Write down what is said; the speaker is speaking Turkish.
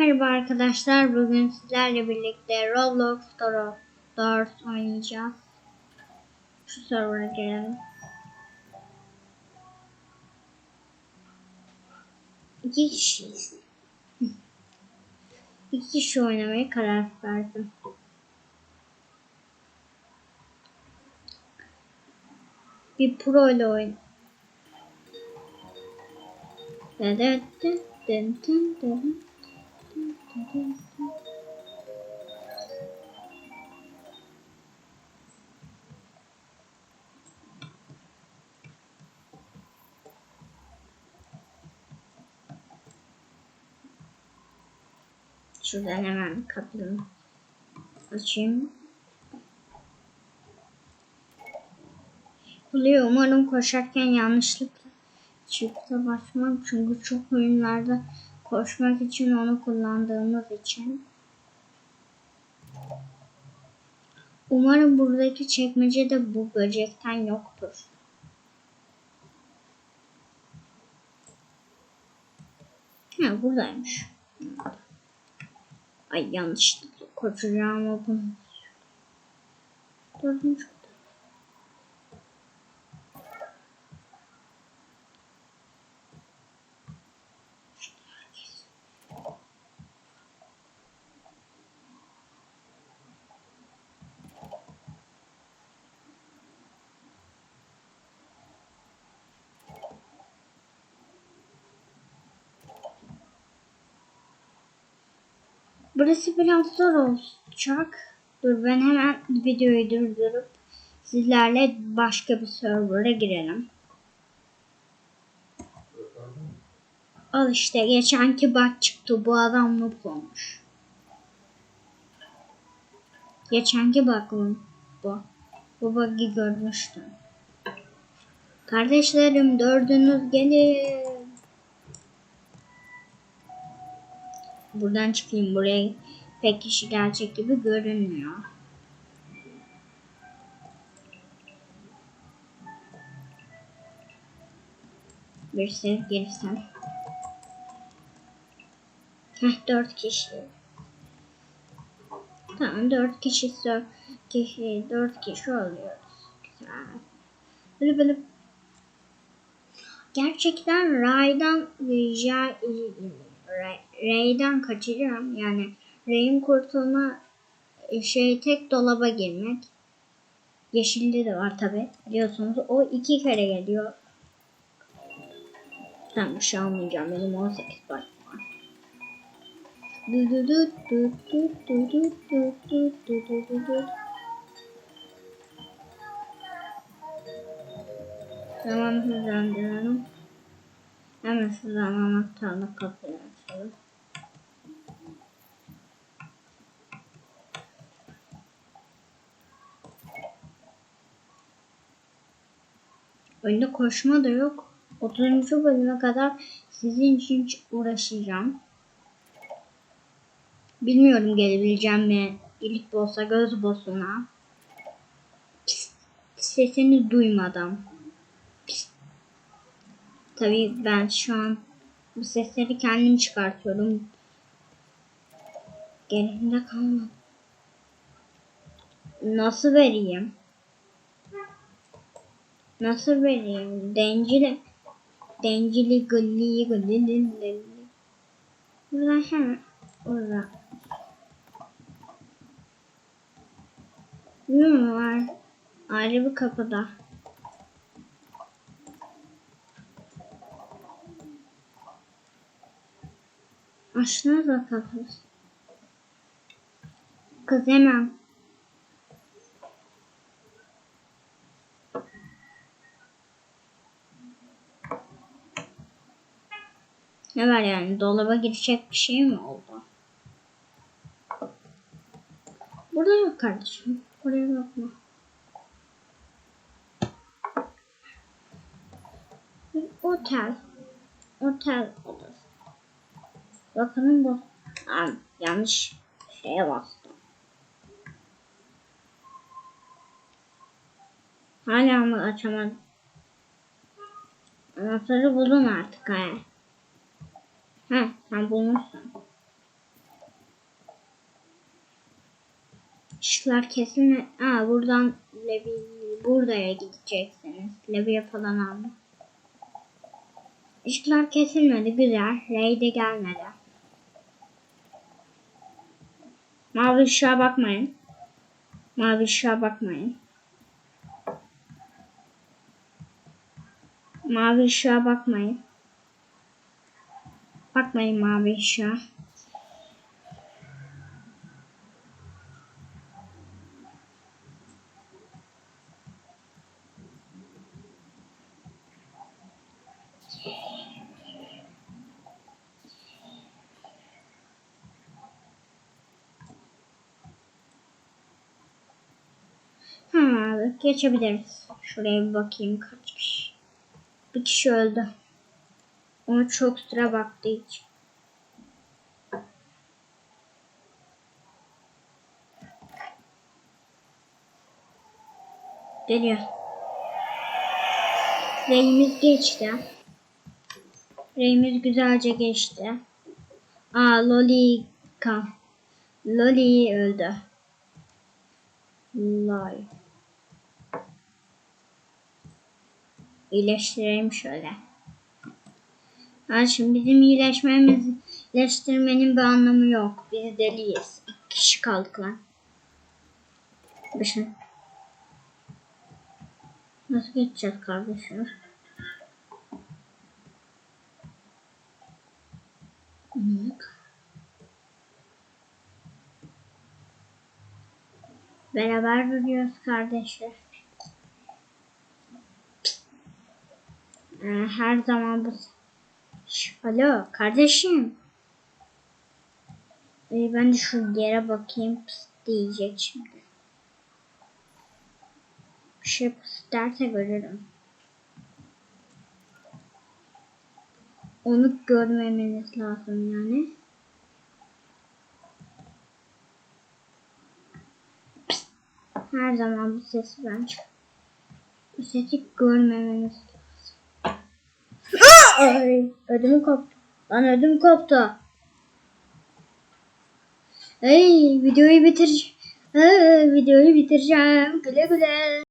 Merhaba arkadaşlar. Bugün sizlerle birlikte Roblox Doors oynayacağız. Şu server'a girelim. İki kişiyiz. İki kişi oynamaya karar verdim. Bir pro ile dın dın dın dın. Şuradan hemen kapıyı açayım. Oluyor umarım koşarken yanlışlıkla çifte basmam çünkü çok oyunlarda koşmak için onu kullandığımız için. Umarım buradaki çekmecede bu böcekten yoktur. Ha buradaymış. Ay yanlışlıkla koşacağım bunu. Dördüncü Burası biraz zor olacak. Dur ben hemen videoyu durdurup sizlerle başka bir server'a girelim. Al işte geçenki bak çıktı bu adam noob olmuş. Geçenki bak bu. Bu bug'i görmüştüm. Kardeşlerim dördünüz gelin. Buradan çıkayım. Buraya pek kişi gelecek gibi görünmüyor. Bir sev girsem. Heh dört kişi. Tamam dört kişi kişi dört kişi oluyoruz. Güzel. Böyle böyle gerçekten raydan rica Rey'den kaçacağım. Yani Rey'in kurtulma şey tek dolaba girmek. Yeşilde de var tabi. Biliyorsunuz o iki kere geliyor. Tamam bir şey almayacağım. Benim 18 var. Tamam hızlandıralım. Hemen şuradan anahtarla kapı Oyunda koşma da yok. 30. bölüme kadar sizin için uğraşacağım. Bilmiyorum gelebileceğim mi? İlk olsa göz bosuna. Sesini duymadan. Tabii ben şu an bu sesleri kendim çıkartıyorum. Gerisinde kalmadı. Nasıl vereyim? Nasıl vereyim? Dencili Dencili gılli gılli gılli Buradan hemen orada. Bilmiyorum var. Ayrı bir kapıda. Aşına da kapı. Kız hemen. Ne var yani dolaba girecek bir şey mi oldu? Burada yok kardeşim. Buraya bakma. Otel. Otel odası. Bakalım bu. Aa, yanlış şeye bastım. Hala mı açamadım? Anahtarı buldum artık ha. Hı, ben bulmuştum. Işıklar kesin Aa, buradan Levi, buraya gideceksiniz. Levi'ye falan aldım. Işıklar kesilmedi. Güzel. Ray de gelmedi. Mavi ışığa bakmayın. Mavi ışığa bakmayın. Mavi ışığa bakmayın. Bakmayın mavi ışığa. Ha, geçebiliriz. Şuraya bir bakayım kaç kişi. Bir kişi öldü. Ona çok sıra baktığı için. Geliyor. Reyimiz geçti. Reyimiz güzelce geçti. Aa Lolika. Loli öldü. Lol. İyileştireyim şöyle. Şimdi bizim iyileşmemiz, iyileştirmenin bir anlamı yok. Biz deliyiz. İki kişi kaldık lan. Düşün. Nasıl geçeceğiz kardeşim? Beraber yürüyoruz kardeşler. Ee, her zaman bu... Alo kardeşim. Ee, ben de şu yere bakayım pıs diyecek şimdi. Bir şey pıs derse görürüm. Onu görmemeniz lazım yani. Her zaman bu sesi ben çık- Bu sesi görmemeniz. Ay, ödüm koptu. Lan ödüm koptu. Hey, videoyu bitir. Ee, videoyu bitireceğim. Güle güle.